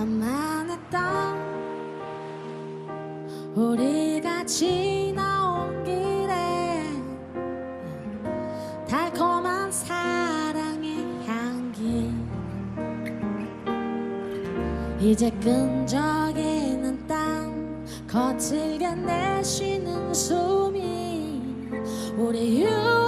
만만했던 우리가 지나온 길에 달콤한 사랑의 향기. 이제 끈적이는 땀 거칠게 내쉬는 숨이 우리 몰라